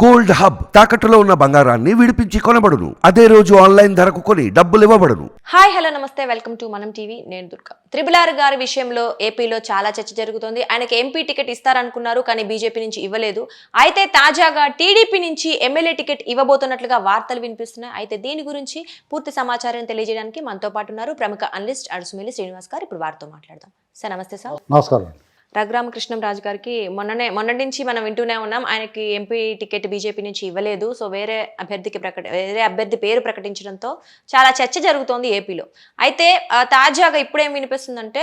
Gold hub తాకట్టులో ఉన్న బంగారాన్ని విడిపించి కొనబడును. అదే రోజు ఆన్లైన్ ధరకు కొని డబ్బులు ఇవ్వబడును. హాయ్ హలో నమస్తే. Welcome to Manam TV. నేను దుర్గా. త్రిబుల్ ఆర్ గారి విషయంలో ఏపీలో చాలా చర్చ జరుగుతోంది. ఆయనకి ఎంపీ టికెట్ ఇస్తారనుకున్నారు కానీ బీజేపీ నుంచి ఇవ్వలేదు. అయితే తాజాగా టీడీపీ నుంచి ఎమ్మెల్యే టికెట్ ఇవ్వబోతున్నట్లుగా వార్తలు వినిపిస్తున్నాయి. అయితే దీని గురించి పూర్తి సమాచారం తెలియజేయడానికి మనతో పాటు ఉన్నారు ప్రముఖ అనలిస్ట్ అడుసుమిల్లి శ్రీనివాస్ గారు. ఇప్పుడు వారితో మాట్లాడదాం. సార్ నమస్తే సార్. నమస్కారం. అండి రఘురామకృష్ణం రాజు గారికి మొన్ననే మొన్నటి నుంచి మనం వింటూనే ఉన్నాం. ఆయనకి ఎంపీ టికెట్ బీజేపీ నుంచి ఇవ్వలేదు. సో వేరే అభ్యర్థికి ప్రకట వేరే అభ్యర్థి పేరు ప్రకటించడంతో చాలా చర్చ జరుగుతోంది ఏపీలో అయితే తాజాగా ఇప్పుడేం వినిపిస్తుందంటే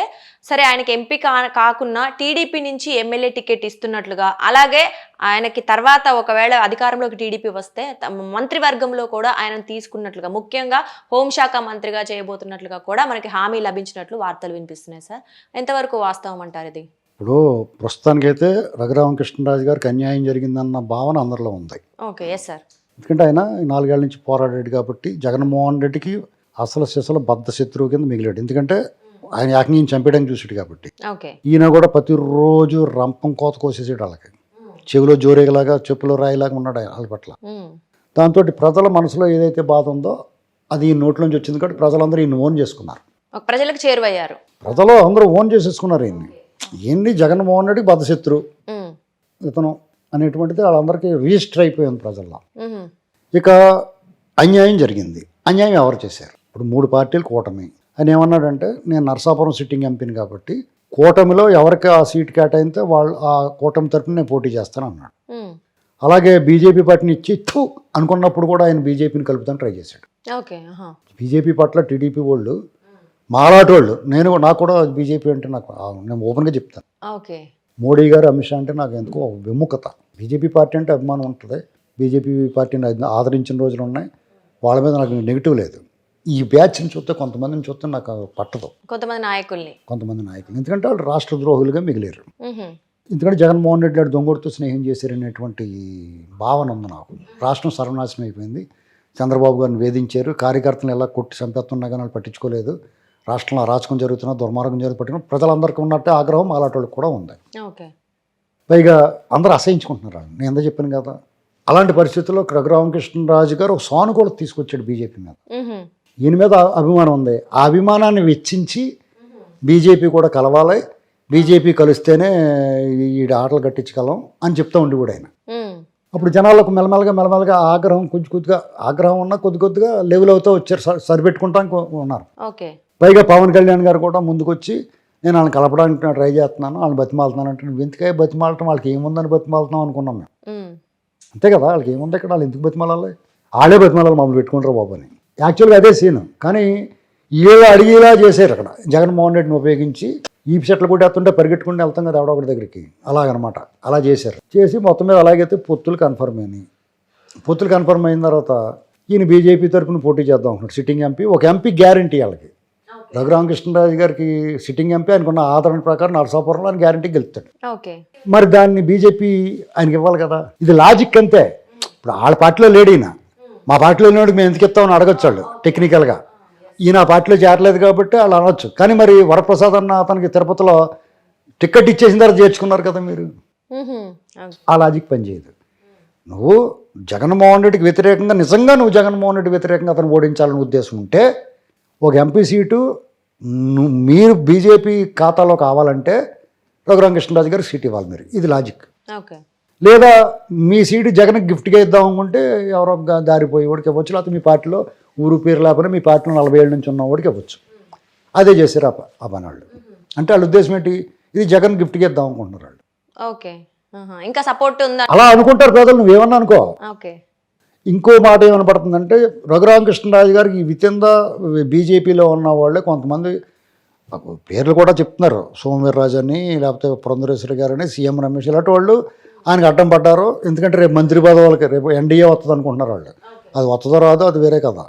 సరే ఆయనకి ఎంపీ కా కాకున్నా టీడీపీ నుంచి ఎమ్మెల్యే టికెట్ ఇస్తున్నట్లుగా అలాగే ఆయనకి తర్వాత ఒకవేళ అధికారంలోకి టీడీపీ వస్తే మంత్రివర్గంలో కూడా ఆయన తీసుకున్నట్లుగా ముఖ్యంగా హోంశాఖ మంత్రిగా చేయబోతున్నట్లుగా కూడా మనకి హామీ లభించినట్లు వార్తలు వినిపిస్తున్నాయి సార్. ఎంతవరకు వాస్తవం అంటారు ఇది? ఇప్పుడు ప్రస్తుతానికైతే రఘురామకృష్ణరాజు గారికి అన్యాయం జరిగిందన్న భావన అందరిలో ఉంది. ఓకే ఎస్ సార్ ఎందుకంటే ఆయన నాలుగేళ్ళ నుంచి పోరాడాడు కాబట్టి జగన్మోహన్ రెడ్డికి అసలు సిసలు బద్ధ శత్రువు కింద మిగిలాడు. ఎందుకంటే ఆయన ఏకంగా చంపేయడానికి చూసాడు కాబట్టి. ఈయన కూడా ప్రతిరోజు రంపం కోత కోసేసాడు వాళ్ళకి. చెవిలో జోరేగలాగా చెప్పులో రాయిలాగా ఉన్నాడు ఆయన వాళ్ళ పట్ల. మ్మ్. దాంతో ప్రజల మనసులో ఏదైతే బాధ ఉందో అది ఈ నోట్లోంచి వచ్చింది కాబట్టి ప్రజలందరూ ఈయన ఓన్ చేసుకున్నారు. ప్రజలకు చేరువయ్యారు. ప్రజలు అందరూ ఓన్ చేసేసుకున్నారు ఈయన్ని. ఏంటి జగన్మోహన్ రెడ్డికి బద్ధశత్రు మ్మ్. ఇతను అనేటువంటిది వాళ్ళందరికీ రిజిస్టర్ అయిపోయింది ప్రజల్లో. ఇక అన్యాయం జరిగింది అన్యాయం ఎవరు చేశారు ఇప్పుడు మూడు పార్టీలు కూటమి ఆయన ఏమన్నాడంటే నేను నరసాపురం సిట్టింగ్ ఎంపీని కాబట్టి కూటమిలో ఎవరికి ఆ సీట్ కేటాయితే వాళ్ళు ఆ కూటమి తరపున నేను పోటీ చేస్తాను అన్నాడు. అలాగే బీజేపీ పార్టీని ఇచ్చి థూ అనుకున్నప్పుడు కూడా ఆయన బీజేపీని కలుపుతాను ట్రై చేశాడు. బీజేపీ పట్ల టీడీపీ వాళ్ళు మాలాటి వాళ్ళు నేను నాకు కూడా బీజేపీ అంటే నాకు నేను ఓపెన్గా చెప్తాను. ఓకే. మోడీ గారు అమిత్ షా అంటే నాకు ఎందుకో విముఖత బీజేపీ పార్టీ అంటే అభిమానం ఉంటుంది. బీజేపీ పార్టీని ఆద- ఆదరించిన రోజులు ఉన్నాయి. వాళ్ళ మీద నాకు నెగిటివ్ లేదు. ఈ బ్యాచ్ని చూస్తే కొంతమందిని చూస్తే నాకు పట్టదు. కొంతమంది నాయకుల్ని. కొంతమంది నాయకులు. ఎందుకంటే వాళ్ళు రాష్ట్ర ద్రోహులుగా మిగిలేరు. ఎందుకంటే జగన్మోహన్ రెడ్డి గారు దొంగడితో స్నేహం చేశారనేటువంటి భావన ఉంది నాకు. రాష్ట్రం సర్వనాశనం అయిపోయింది. చంద్రబాబు గారిని వేధించారు. కార్యకర్తలు ఎలా కొట్టి చంపేస్తున్నా కానీ వాళ్ళు పట్టించుకోలేదు. రాష్ట్రంలో అరాచకం జరుగుతున్నా దుర్మార్గం జరుగుతున్నా ప్రజలందరికీ ఉన్నట్టే ఆగ్రహం అలాంటి కూడా ఉంది. పైగా అందరూ అసహించుకుంటున్నారు. నేను ఎంత చెప్పాను కదా? అలాంటి పరిస్థితుల్లో రఘురామకృష్ణరాజు గారు ఒక సానుకూలత తీసుకొచ్చాడు బీజేపీ మీద. ఈయన మీద అభిమానం ఉంది. ఆ అభిమానాన్ని వెచ్చించి బీజేపీ కూడా కలవాలి. బీజేపీ కలిస్తేనే ఈ ఆటలు కట్టించగలం అని చెప్తా ఉండి కూడా ఆయన. అప్పుడు జనాలకు మెల్లమెల్లగా మెల్లమెల్లగా ఆగ్రహం కొద్ది కొద్దిగా ఆగ్రహం ఉన్న కొద్ది కొద్దిగా లెవెల్ అవుతూ వచ్చారు. సరి- సరిపెట్టుకుంటానికి ఉన్నారు. ఓకే. పైగా పవన్ కళ్యాణ్ గారు కూడా ముందుకొచ్చి నేను వాళ్ళని కలపడానికి ట్రై చేస్తున్నాను వాళ్ళని బతిమాలుతున్నాను అంటే ఎందుకే బతిమాలటం? వాళ్ళకి ఏముందని బతిమాలుతున్నాం అనుకున్నాం మేము. అంతే కదా? వాళ్ళకి ఏముంది ఇక్కడ? వాళ్ళు ఎందుకు బతిమాలాలి? వాళ్ళే బతిమాలాలి మమ్మల్ని పెట్టుకుంటారు బాబు అని. యాక్చువల్గా అదే సీన్. కానీ వీళ్ళు అడిగేలా చేశారు అక్కడ. జగన్మోహన్ రెడ్డిని ఉపయోగించి ఈ చెట్లు కొట్టేస్తుంటే పరిగెట్టుకుంటూ వెళ్తాం కదా ఎవడొకటి దగ్గరికి. అలాగనమాట. అలా చేశారు. చేసి మొత్తం మీద అలాగైతే పొత్తులు కన్ఫర్మ్ అయినాయి. పొత్తులు కన్ఫర్మ్ అయిన తర్వాత ఈయన బీజేపీ తరఫున పోటీ చేద్దాం అనుకున్నాడు సిట్టింగ్ ఎంపీ. ఒక ఎంపీ గ్యారంటీ వాళ్ళకి. రఘురామకృష్ణరాజు గారికి సిట్టింగ్ ఎంపీ ఆయనకున్న ఆదరణ ప్రకారం నరసాపురంలో ఆయన గ్యారంటీ గెలుస్తాడు. ఓకే. మరి దాన్ని బీజేపీ ఆయనకి ఇవ్వాలి కదా? ఇది లాజిక్ అంతే. ఇప్పుడు వాళ్ళ పార్టీలో లేడు ఈయన. మా పార్టీలో లేనివాడికి మేము ఎందుకు ఇస్తామని అడగచ్చు వాళ్ళు టెక్నికల్గా ఈయన పార్టీలో చేరలేదు కాబట్టి వాళ్ళు అనొచ్చు. కానీ మరి వరప్రసాద్ అన్న అతనికి తిరుపతిలో టికెట్ ఇచ్చేసిన తర్వాత చేర్చుకున్నారు కదా మీరు. ఆ లాజిక్ పనిచేయదు నువ్వు జగన్మోహన్ రెడ్డికి వ్యతిరేకంగా నిజంగా నువ్వు జగన్మోహన్ రెడ్డి వ్యతిరేకంగా అతను ఓడించాలని ఉద్దేశం ఉంటే ఒక ఎంపీ సీటు మీరు బీజేపీ ఖాతాలో కావాలంటే రఘురామకృష్ణరాజు గారికి సీట్ ఇవ్వాలి మీరు. ఇది లాజిక్. ఓకే. లేదా మీ సీటు జగన్కి గిఫ్ట్గా ఇద్దాం అనుకుంటే ఎవరో దారిపోయి వాడికి ఇవ్వచ్చు లేకపోతే మీ పార్టీలో ఊరు పేరు లేకపోతే మీ పార్టీలో నలభై ఏళ్ళ నుంచి ఉన్న వాడికి ఇవ్వచ్చు. అదే చేశారు ఆ పని వాళ్ళు అంటే వాళ్ళ ఉద్దేశం ఏంటి? ఇది జగన్ గిఫ్ట్గా ఇద్దాం అనుకుంటున్నారు వాళ్ళు. ఓకే. ఇంకా సపోర్ట్ ఉందా? అలా అనుకుంటారు ప్రజలు నువ్వేమన్నా అనుకో. ఓకే. ఇంకో మాట ఏమనపడుతుందంటే రఘురామకృష్ణరాజు గారికి ఈ వితింద బీజేపీలో ఉన్న వాళ్ళే కొంతమంది పేర్లు కూడా చెప్తున్నారు. సోమవీర్రాజు అని లేకపోతే పురంధరేశ్వరి గారని సీఎం రమేష్ ఇలాంటి వాళ్ళు ఆయనకు అడ్డం పడ్డారు. ఎందుకంటే రేపు మంత్రి పదవులకి రేపు ఎన్డీఏ వస్తుంది అనుకుంటున్నారు వాళ్ళు. అది వస్తుందో రాదో అది వేరే కదా.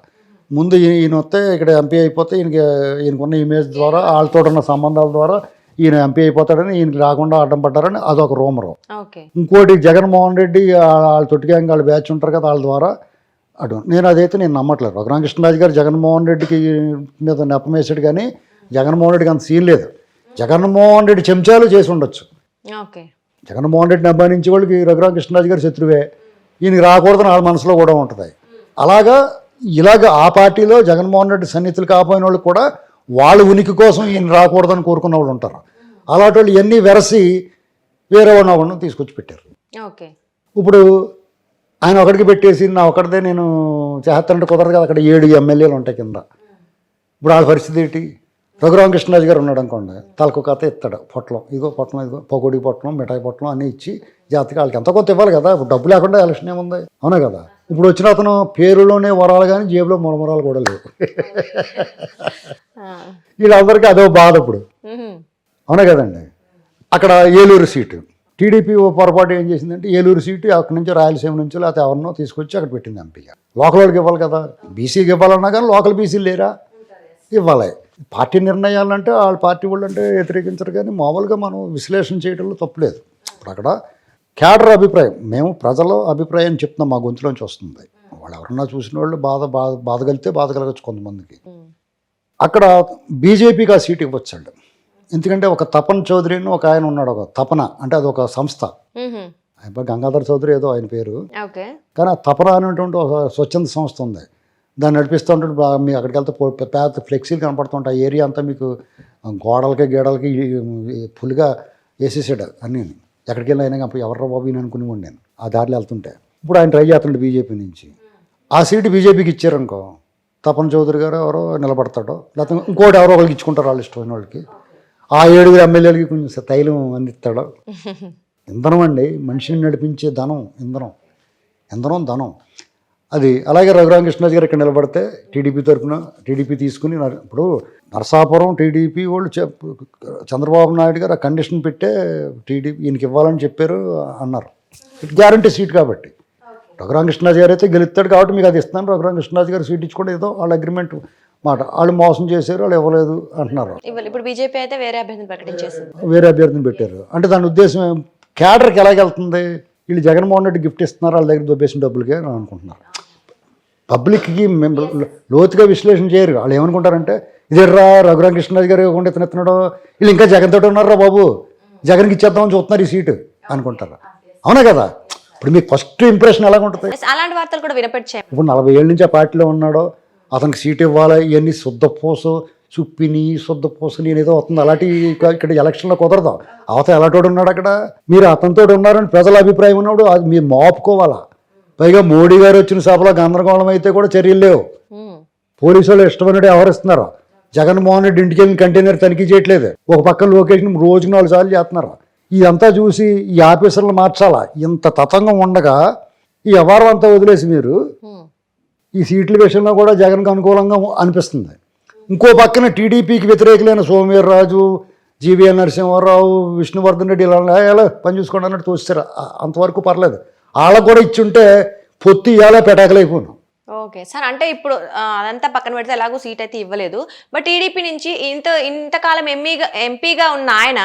ముందు ఈయన వస్తే ఇక్కడ ఎంపీ అయిపోతే ఈయనకి ఈయనకున్న ఇమేజ్ ద్వారా వాళ్ళతో ఉన్న సంబంధాల ద్వారా ఈయన ఎంపీ అయిపోతాడని ఈయనకి రాకుండా అడ్డం పడ్డారని అదొక రూమరు. ఓకే. ఇంకోటి జగన్మోహన్ రెడ్డి వాళ్ళ తొట్టిగాంగ్ వాళ్ళ బ్యాచ్ ఉంటారు కదా వాళ్ళ ద్వారా అటు నేను అదైతే నేను నమ్మట్లేదు. రఘురామకృష్ణరాజు గారు జగన్మోహన్ రెడ్డికి మీద నెపమేసాడు కానీ జగన్మోహన్ రెడ్డికి అంత సీన్ లేదు. జగన్మోహన్ రెడ్డి చెంచాలు చేసి ఉండొచ్చు. జగన్మోహన్ రెడ్డిని అభిమానించే వాళ్ళకి రఘురామకృష్ణరాజు గారు శత్రువే. ఈయనకి రాకూడదని వాళ్ళ మనసులో కూడా ఉంటుంది. అలాగా ఇలాగ ఆ పార్టీలో జగన్మోహన్ రెడ్డి సన్నిహితులు కాపోయిన వాళ్ళు కూడా వాళ్ళ ఉనికి కోసం ఈయన రాకూడదని కోరుకున్న వాళ్ళు ఉంటారు. అలాంటి వాళ్ళు ఇవన్నీ వెరసి వేరే వాడిని ఒకడిని తీసుకొచ్చి పెట్టారు. ఓకే. ఇప్పుడు ఆయన ఒకడికి పెట్టేసి నా ఒకటిదే నేను చేస్తానంటే కుదరదు కదా అక్కడ ఏడు ఎమ్మెల్యేలు ఉంటాయి కింద. ఇప్పుడు వాళ్ళ పరిస్థితి ఏంటి? రఘురామకృష్ణరాజు గారు ఉన్నాడు అనుకోండి తలకు కథ ఇస్తాడు పొట్లం ఇదిగో పొట్లం ఇదిగో పకోడీ పొట్లం మిఠాయి పొట్లం అన్నీ ఇచ్చి జాతికి వాళ్ళకి ఎంత కొంత ఇవ్వాలి కదా ఇప్పుడు డబ్బు లేకుండా ఎలక్షన్ ఏముంది? అవునా కదా? ఇప్పుడు వచ్చిన అతను పేరులోనే వరాలు కానీ జేబులో మొరమరాలు కూడా లేవు. ఆ. వీళ్ళందరికీ అదో బాధ ఇప్పుడు. అవునా కదండి? అక్కడ ఏలూరు సీటు. టీడీపీ ఓ పొరపాటు ఏం చేసిందంటే ఏలూరు సీటు అక్కడి నుంచి రాయలసీమ నుంచి లేకపోతే ఎవరినో తీసుకొచ్చి అక్కడ పెట్టింది ఎంపీగా లోకల్ వాళ్ళకి ఇవ్వాలి కదా. బీసీకి ఇవ్వాలన్నా కానీ లోకల్ బీసీలు లేరా? ఇవ్వాలి. పార్టీ నిర్ణయాలు అంటే వాళ్ళ పార్టీ వాళ్ళు అంటే వ్యతిరేకించరు కానీ మామూలుగా మనం విశ్లేషణ చేయడంలో తప్పులేదు ఇప్పుడు అక్కడ క్యాడర్ అభిప్రాయం. మేము ప్రజల అభిప్రాయం చెప్తున్నాం మా గొంతులోంచి వస్తుంది. వాళ్ళు ఎవరన్నా చూసిన వాళ్ళు బాధ బాధ బాధ కలిగితే బాధ కలగచ్చు కొంతమందికి. అక్కడ బీజేపీకి ఆ సీట్ ఇవ్వచ్చండి. ఎందుకంటే ఒక తపన్ చౌదరి అని ఒక ఆయన ఉన్నాడు ఒక తపన. అంటే అది ఒక సంస్థ. ఆయన గంగాధర్ చౌదరి ఏదో ఆయన పేరు. కానీ ఆ తపన అనేటువంటి ఒక స్వచ్ఛంద సంస్థ ఉంది. దాన్ని నడిపిస్తూ ఉంటే బా- మీ అక్కడికి వెళ్తే పెద్ద ఫ్లెక్సీలు కనపడుతుంటాయి. ఆ ఏరియా అంతా మీకు గోడలకి గీడలకి ఫుల్గా వేసేసాడు అన్నీ. ఎక్కడికి వెళ్ళి అయినా ఎవర్రా బాబు ఈయన అనుకుని నేను. ఆ దారిలో వెళ్తుంటే. ఇప్పుడు ఆయన ట్రై చేస్తుండే బీజేపీ నుంచి. ఆ సీటు బీజేపీకి ఇచ్చారనుకో తపన్ చౌదరి గారు ఎవరో నిలబడతాడో లేకపోతే ఇంకోటి ఎవరో ఒకరికి ఇచ్చుకుంటారు వాళ్ళు ఇష్టమైన వాళ్ళకి. ఆ ఏడుగురు ఎమ్మెల్యేలకి కొంచెం తైలం అందిస్తాడో. ఇంధనం అండి మనిషిని నడిపించే ధనం ఇంధనం. ఇంధనం ధనం. అది అలాగే రఘురామకృష్ణరాజు గారు ఇక్కడ నిలబడితే టీడీపీ తరఫున టీడీపీ తీసుకుని ఇప్పుడు నరసాపురం టీడీపీ వాళ్ళు చంద్రబాబు నాయుడు గారు ఆ కండిషన్ పెట్టే టీడీపీ ఈయనకి ఇవ్వాలని చెప్పారు అన్నారు. గ్యారంటీ సీట్ కాబట్టి. రఘురామకృష్ణరాజు గారు అయితే గెలుస్తాడు కాబట్టి మీకు అది ఇస్తున్నాను. రఘురామకృష్ణరాజు గారు సీట్ ఇచ్చుకోవడం ఏదో వాళ్ళ అగ్రిమెంట్ మాట. వాళ్ళు మోసం చేశారు వాళ్ళు ఇవ్వలేదు అంటున్నారు. ఇప్పుడు బీజేపీ అయితే వేరే అభ్యర్థిని ప్రకటించేసింది. వేరే అభ్యర్థిని పెట్టారు. అంటే దాని ఉద్దేశం? క్యాడర్కి ఎలాగెళ్తుంది వీళ్ళు జగన్మోహన్ రెడ్డి గిఫ్ట్ ఇస్తున్నారు వాళ్ళ దగ్గర దొబ్బేసిన డబ్బులకే అని అనుకుంటున్నారు. పబ్లిక్కి మేము లోతుగా విశ్లేషణ చేయరు. వాళ్ళు ఏమనుకుంటారంటే ఇదేర్రా రఘురామ కృష్ణరాజు గారు ఇవ్వకుండా ఇతను ఇస్తున్నాడు వీళ్ళు ఇంకా జగన్ తోటి ఉన్నారా బాబు? జగన్కి ఇచ్చేద్దామని చూస్తున్నారు ఈ సీటు అనుకుంటారు. అవునా కదా? ఇప్పుడు మీకు ఫస్ట్ ఇంప్రెషన్ ఎలాగ ఉంటుంది అలాంటి వార్తలు కూడా వినపరిచాయి ఇప్పుడు నలభై ఏళ్ళ నుంచి ఆ పార్టీలో ఉన్నాడో అతనికి సీట్ ఇవ్వాలి? ఇవన్నీ శుద్ధపోసు చుప్పిని శుద్ధపోసు నేను ఏదో అవుతుంది అలాంటి ఇక- ఇక్కడ ఎలక్షన్లో కుదరదు. అవతల ఎలాంటి ఉన్నాడు అక్కడ? మీరు అతనితో ఉన్నారని ప్రజల అభిప్రాయం ఉన్నప్పుడు అది మీరు మోపుకోవాలా? పైగా మోడీ గారు వచ్చిన సభలో గందరగోళం అయితే కూడా చర్యలు లేవు. పోలీసు వాళ్ళు ఇష్టమైనట్టు వ్యవహరిస్తున్నారు జగన్మోహన్ రెడ్డి ఇంటికి వెళ్ళి కంటైనర్ తనిఖీ చేయట్లేదు. ఒక పక్కన లొకేషన్ రోజుకి నాలుగు సార్లు చేస్తున్నారు. ఇదంతా చూసి ఈ ఆఫీసర్లు మార్చాలా? ఇంత తతంగం ఉండగా ఈ వ్యవహారం అంతా వదిలేసి మీరు. ఈ సీట్ల విషయంలో కూడా జగన్కు అనుకూలంగా అనిపిస్తుంది. ఇంకో పక్కన టీడీపీకి వ్యతిరేకులైన సోమవీర్రాజు జీవీఎల్ నరసింహారావు విష్ణువర్ధన్ రెడ్డి ఇలా ఎలా పని చూసుకోండి అన్నట్టు తోస్తారు అంతవరకు పర్లేదు. వాళ్ళకు కూడా ఇచ్చుంటే పొత్తి ఇవాళ పెటాకలైపోను ఓకే. సార్ అంటే ఇప్పుడు అదంతా పక్కన పెడితే ఎలాగో సీట్ అయితే ఇవ్వలేదు. బట్ టీడీపీ నుంచి ఇంత ఇంతకాలం ఎంపీగా ఎంపీగా ఉన్న ఆయన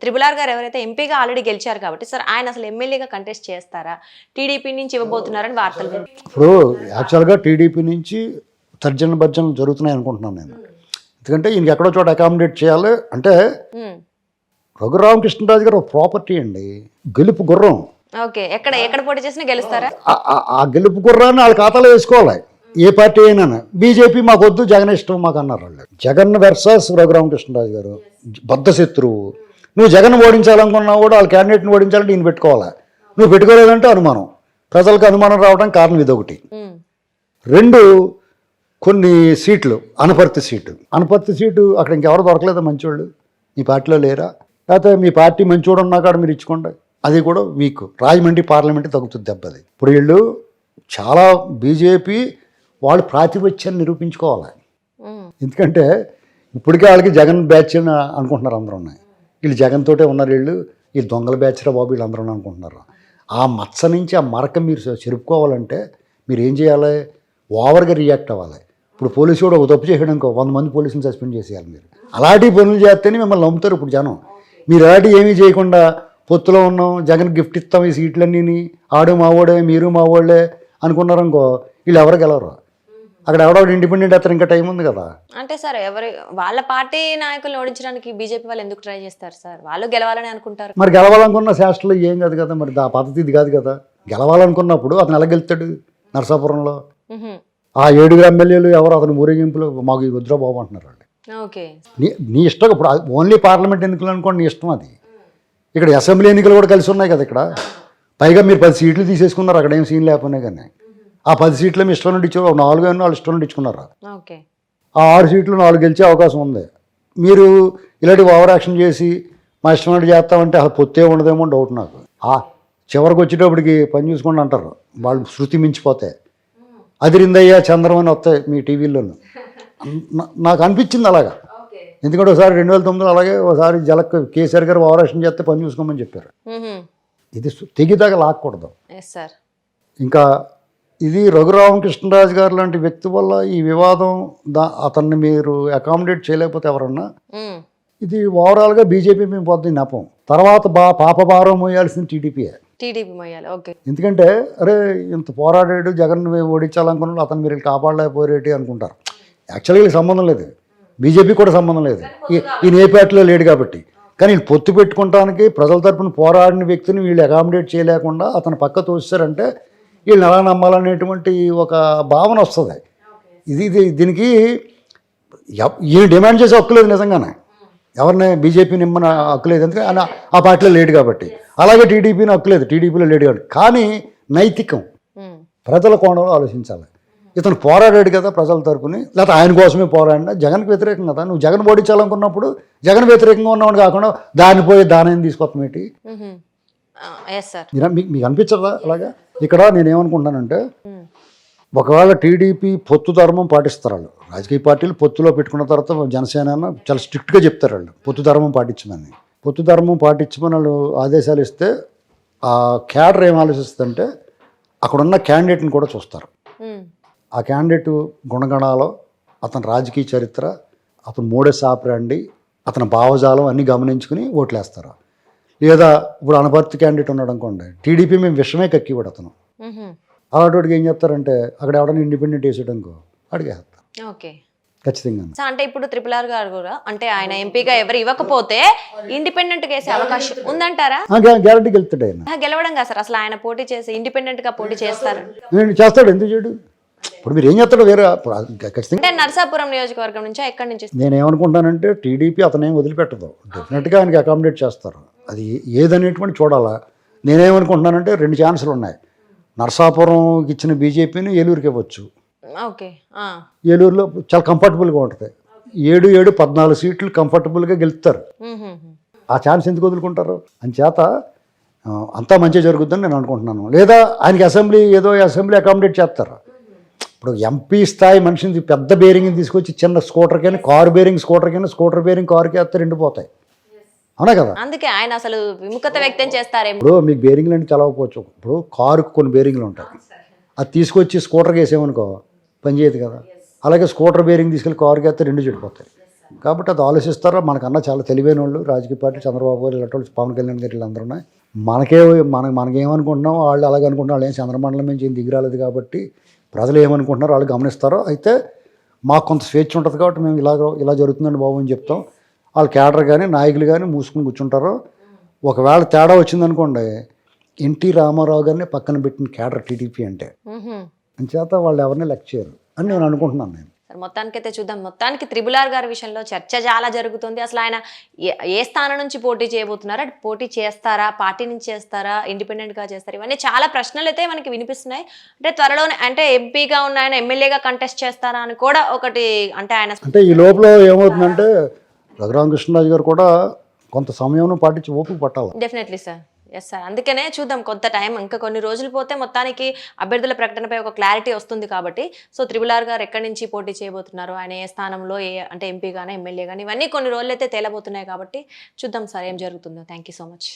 త్రిబుల్ ఆర్ గారు ఎవరైతే ఎంపీగా ఆల్రెడీ గెలిచారు కాబట్టి సార్ ఆయన అసలు ఎమ్మెల్యేగా కంటెస్ట్ చేస్తారా? టీడీపీ నుంచి ఇవ్వబోతున్నారని వార్తలు ఇప్పుడు యాక్చువల్గా టీడీపీ నుంచి తర్జన భర్జనలు జరుగుతున్నాయి అనుకుంటున్నాను నేను. ఎందుకంటే ఈయనకి ఎక్కడో చోట అకామిడేట్ చేయాలి. అంటే మ్మ్. రఘురామకృష్ణరాజు గారు ప్రాపర్టీ అండి. గెలుపు గుర్రం. ఓకే ఎక్కడ ఎక్కడ పోటీ చేసినా గెలుస్తారా? ఆ- గెలుపు గుర్రాన్ని వాళ్ళ ఖాతాలో వేసుకోవాలి. ఏ పార్టీ అయినా బీజేపీ మాకు వద్దు జగన్ ఇష్టం మాకు అన్నారు వాళ్ళు. జగన్ వెర్సస్ రఘురామకృష్ణరాజు గారు. బద్ధ శత్రువు నువ్వు జగన్ ఓడించాలనుకున్నావు కూడా వాళ్ళ క్యాండిడేట్ని ఓడించాలంటే ఈయన పెట్టుకోవాలి? నువ్వు పెట్టుకోలేదంటే అనుమానం. ప్రజలకు అనుమానం రావడానికి కారణం ఇదొకటి. రెండు కొన్ని సీట్లు అనపర్తి సీటు. అనపర్తి సీటు అక్కడ ఇంకెవరు దొరకలేదా మంచోళ్ళు? మీ పార్టీలో లేరా? లేకపోతే మీ పార్టీ మంచోడు ఉన్నా కాడ మీరు ఇచ్చుకోండి. అది కూడా వీక్. రాజమండ్రి పార్లమెంట్ తగ్గుతుంది దెబ్బది. ఇప్పుడు వీళ్ళు చాలా బీజేపీ వాళ్ళు ప్రాతిపత్యాన్ని నిరూపించుకోవాలి. ఎందుకంటే ఇప్పటికే వాళ్ళకి జగన్ బ్యాచ్ అని అనుకుంటున్నారు అందరూ ఉన్నాయి వీళ్ళు జగన్ తోటే ఉన్నారు వీళ్ళు. వీళ్ళు దొంగల బ్యాచ్రా బాబు వీళ్ళందరూ అనుకుంటున్నారు. ఆ మచ్చ నుంచి ఆ మరక మీరు చెరుపుకోవాలంటే మీరు ఏం చేయాలి? ఓవర్గా రియాక్ట్ అవ్వాలి. ఇప్పుడు పోలీసు కూడా ఒక తప్పు చేయడం ఇంకో వంద మంది పోలీసులు సస్పెండ్ చేసేయాలి మీరు. అలాంటి పనులు చేస్తేనే మిమ్మల్ని నమ్ముతారు ఇప్పుడు జనం. మీరు అలాంటి ఏమీ చేయకుండా పొత్తులో ఉన్నాం జగన్ గిఫ్ట్ ఇస్తాం ఈ సీట్లన్నీ ఆడు మావోడే మీరు మావోళ్ళే అనుకున్నారనుకో వీళ్ళు ఎవరు గెలవరు. అక్కడ ఎవడో ఇండిపెండెంట్ అతను ఇంకా టైం ఉంది కదా. అంటే సార్ ఎవరి వాళ్ళ పార్టీ నాయకులను ఓడించడానికి బీజేపీ వాళ్ళు ఎందుకు ట్రై చేస్తారు సార్? వాళ్ళు గెలవాలని అనుకుంటారు. మరి గెలవాలనుకున్న శాస్త్రంలో ఏం కాదు కదా మరి ఆ పద్ధతి ఇది కాదు కదా. గెలవాలనుకున్నప్పుడు అతను ఎలా గెలుస్తాడు నరసాపురంలో. ఆ ఏడుగురు ఎమ్మెల్యేలు ఎవరు? అతను ఊరేగింపులో మాకు ఈ వద్దురా బాబు అంటున్నారు వాళ్ళు. ఓకే. నీ నీ ఇష్టం ఇప్పుడు ఓన్లీ పార్లమెంట్ ఎన్నికలు అనుకోండి నీ ఇష్టం అది. ఇక్కడ అసెంబ్లీ ఎన్నికలు కూడా కలిసి ఉన్నాయి కదా ఇక్కడ. పైగా మీరు పది సీట్లు తీసేసుకున్నారు అక్కడ ఏం సీన్ లేకపోయినా కానీ. ఆ పది సీట్లు మీ ఇష్టం నుండి ఇచ్చారు నాలుగు అయినా వాళ్ళు ఇష్టం నుండి ఇచ్చుకున్నారు? ఓకే. ఆ ఆరు సీట్లు నాలుగు గెలిచే అవకాశం ఉంది. మీరు ఇలాంటి ఓవర్ యాక్షన్ చేసి మా ఇష్టం నుండి చేస్తామంటే అసలు పొత్తే ఉండదేమో డౌట్ నాకు. ఆ చివరికి వచ్చేటప్పటికి పని చూసుకోండి అంటారు. వాళ్ళు శృతి మించిపోతే. అదిరిందయ్యా చంద్రం అని వస్తాయి మీ టీవీల్లోనూ. నాకు అనిపించింది అలాగా. ఎందుకంటే ఒకసారి రెండు వేల తొమ్మిదిలో అలాగే ఒకసారి జలక్ కేసీఆర్ గారు ఓవరాక్షన్ చేస్తే పని చూసుకోమని చెప్పారు. ఇది తెగిదాకా లాక్కూడదు. ఇంకా ఇది రఘురామకృష్ణరాజు గారు లాంటి వ్యక్తి వల్ల ఈ వివాదం దా అతన్ని మీరు అకామిడేట్ చేయలేకపోతే ఎవరన్నా? ఇది ఓవరాల్గా బీజేపీ మేము పోతుంది నెపం. తర్వాత బా పాప భారం మోయాల్సింది టీడీపీయే. TDP మొయ్యాలి okay. ఎందుకంటే అరే ఇంత పోరాడాడు జగన్ ఓడించాలనుకున్నాడు అతను మీరు కాపాడలేకపోయేటి అనుకుంటారు. యాక్చువల్గా వీళ్ళకి సంబంధం లేదు. బీజేపీ కూడా సంబంధం లేదు. ఈ- ఈయన ఏ పార్టీలో లేడు కాబట్టి. కానీ వీళ్ళు పొత్తు పెట్టుకోవడానికి ప్రజల తరపున పోరాడిన వ్యక్తిని వీళ్ళు అకామిడేట్ చేయలేకుండా అతను పక్క తోస్తారంటే వీళ్ళని ఎలా నమ్మాలనేటువంటి ఒక భావన వస్తుంది. ఇది ఇది దీనికి ఈయన డిమాండ్ చేసే హక్కు లేదు నిజంగానే. ఎవరిని బీజేపీ నిమ్మన హక్కు లేదు ఎందుకంటే ఆయన ఆ పార్టీలో లేడు కాబట్టి. అలాగే టీడీపీని హక్కు లేదు. టీడీపీలో లేడు కాబట్టి. కానీ నైతికం. ప్రజల కోణంలో ఆలోచించాలి. ఇతను పోరాడాడు కదా ప్రజల తరపుని. లేకపోతే ఆయన కోసమే పోరాడినా జగన్కి వ్యతిరేకం కదా. నువ్వు జగన్ ఓడించాలనుకున్నప్పుడు జగన్ వ్యతిరేకంగా ఉన్నవాడు కాకుండా దాన్ని పోయి దాని తీసుకొస్తాం ఏంటి? మ్మ్. ఆ, ఎస్ సార్ మీరు మీకు మీకు అనిపించదా అలాగా? ఇక్కడ నేనేమనుకుంటానంటే ఒకవేళ టీడీపీ పొత్తు ధర్మం పాటిస్తారు వాళ్ళు. రాజకీయ పార్టీలు పొత్తులో పెట్టుకున్న తర్వాత జనసేన చాలా స్ట్రిక్ట్గా చెప్తారు వాళ్ళు. పొత్తు ధర్మం పాటించమని. పొత్తు ధర్మం పాటించమని వాళ్ళు ఆదేశాలు ఇస్తే ఆ క్యాడర్ ఏం ఆలోచిస్తుందంటే అక్కడున్న క్యాండిడేట్ని కూడా చూస్తారు. ఆ క్యాండిడేట్ గుణగణాలు అతని రాజకీయ చరిత్ర అతను మోడెస్ ఆపరండి అతని భావజాలం అన్నీ గమనించుకుని ఓట్లేస్తారు. లేదా ఇప్పుడు అనపర్తి క్యాండిడేట్ ఉన్నాడు అనుకోండి టీడీపీ మేము విషమే కక్కివాడు అతను మ్మ్. అలాంటి వాడికి ఏం చెప్తారంటే అక్కడ ఎవడైనా ఇండిపెండెంట్ వేసాడనుకో అడిగేస్తారు ఓకే. ఖచ్చితంగా సో అంటే ఇప్పుడు ట్రిపుల్ ఆర్ గారు కూడా అంటే ఆయన ఎంపీగా ఎవరు ఇవ్వకపోతే ఇండిపెండెంట్ వేసే అవకాశం ఉందంటారా? గ్యారంటీ గెలుతాడు ఆయన. గెలవడం కాదు సార్ అసలు ఆయన పోటీ చేసి ఇండిపెండెంట్గా పోటీ చేస్తారు. చేస్తాడు ఎందుకు చేయడు? ఇప్పుడు మీరు ఏం చేస్తాడు వేరే ఖచ్చితంగా నరసాపురం నియోజకవర్గం నుంచి? ఎక్కడి నుంచి? నేను ఏమనుకుంటానంటే టీడీపీ అతను ఏం వదిలిపెట్టదు. డెఫినెట్గా ఆయనకి అకామిడేట్ చేస్తారు. అది ఏదనేటువంటి చూడాలా. నేనేమనుకుంటున్నానంటే రెండు ఛాన్సులు ఉన్నాయి. నరసాపురంకి ఇచ్చిన బీజేపీని ఏలూరుకి ఇవ్వచ్చు. ఓకే. ఏలూరులో చాలా కంఫర్టబుల్గా ఉంటుంది. ఏడు ఏడు పద్నాలుగు సీట్లు కంఫర్టబుల్గా గెలుస్తారు. ఆ ఛాన్స్ ఎందుకు వదులుకుంటారు? అంచేత అంతా మంచిగా జరుగుతుందని నేను అనుకుంటున్నాను. లేదా ఆయనకి అసెంబ్లీ ఏదో అసెంబ్లీ అకామిడేట్ చేస్తారు. ఇప్పుడు ఎంపీ స్థాయి మనిషిని పెద్ద బేరింగ్ని తీసుకొచ్చి చిన్న స్కూటర్ కానీ కారు బేరింగ్ స్కూటర్ కానీ స్కూటర్ బేరింగ్ కారుకి వేస్తే రెండు పోతాయి. అవునా కదా? అందుకే ఆయన అసలు విముఖత వ్యక్తం చేస్తారేమో. ఇప్పుడు మీకు బేరింగ్లు అంటే తెలవకపోవచ్చు ఇప్పుడు కారుకు కొన్ని బేరింగ్లు ఉంటాయి. అది తీసుకొచ్చి స్కూటర్కి వేసామనుకో పని చేయదు కదా? అలాగే స్కూటర్ బేరింగ్ తీసుకెళ్ళి కారుకి వేస్తే రెండు చెడిపోతాయి. కాబట్టి అది ఆలోచిస్తారో? మనకన్నా చాలా తెలివైన వాళ్ళు రాజకీయ పార్టీ చంద్రబాబు గారు ఇలాంటి వాళ్ళు పవన్ కళ్యాణ్ గారు వీళ్ళందరూ ఉన్నాయి. మనకే మన మనకేమనుకుంటున్నాం వాళ్ళు అలాగే అనుకుంటున్నాం వాళ్ళు ఏం చంద్రమండలం నుంచి ఏం దిగి రాలేదు కాబట్టి ప్రజలు ఏమనుకుంటున్నారో వాళ్ళు గమనిస్తారో అయితే మాకు కొంత స్వేచ్ఛ ఉంటుంది కాబట్టి మేము ఇలా ఇలా జరుగుతుందండి బాబు అని చెప్తాం. వాళ్ళ క్యాడర్ కానీ నాయకులు కానీ మూసుకుని కూర్చుంటారు. ఒకవేళ తేడా వచ్చిందనుకోండి ఎన్టీ రామారావు గారిని పక్కన పెట్టిన క్యాడర్ టీడీపీ అంటే. అంచేత వాళ్ళు ఎవరిని లెక్క చేయరు అని నేను అనుకుంటున్నాను నేను. సరే మొత్తానికైతే చూద్దాం. మొత్తానికి త్రిబుల్ ఆర్ గారి విషయంలో చర్చ చాలా జరుగుతుంది. అసలు ఆయన ఏ- స్థానం నుంచి పోటీ చేయబోతున్నారా? అంటే పోటీ చేస్తారా? పార్టీ నుంచి చేస్తారా? ఇండిపెండెంట్గా చేస్తారా? ఇవన్నీ చాలా ప్రశ్నలు అయితే మనకి వినిపిస్తున్నాయి. అంటే త్వరలోనే అంటే ఎంపీగా ఉన్న ఆయన ఎమ్మెల్యేగా కంటెస్ట్ చేస్తారా అని కూడా ఒకటి అంటే ఆయన అంటే ఈ లోపల ఏమవుతుందంటే రఘురామకృష్ణరాజు గారు కూడా కొంత సమయం పాటించి ఓపిక పట్టాలి. డెఫినెట్లీ సార్ ఎస్ సార్ అందుకనే చూద్దాం కొంత టైం ఇంకా కొన్ని రోజులు పోతే మొత్తానికి అభ్యర్థుల ప్రకటనపై ఒక క్లారిటీ వస్తుంది కాబట్టి. సో త్రిబులార్ ఆర్ గారు ఎక్కడి నుంచి పోటీ చేయబోతున్నారు? ఆయన ఏ స్థానంలో ఏ అంటే ఎంపీ కానీ ఎమ్మెల్యే కానీ ఇవన్నీ కొన్ని రోజులు అయితే తేలబోతున్నాయి కాబట్టి చూద్దాం సార్ ఏం జరుగుతుందో. Thank you so much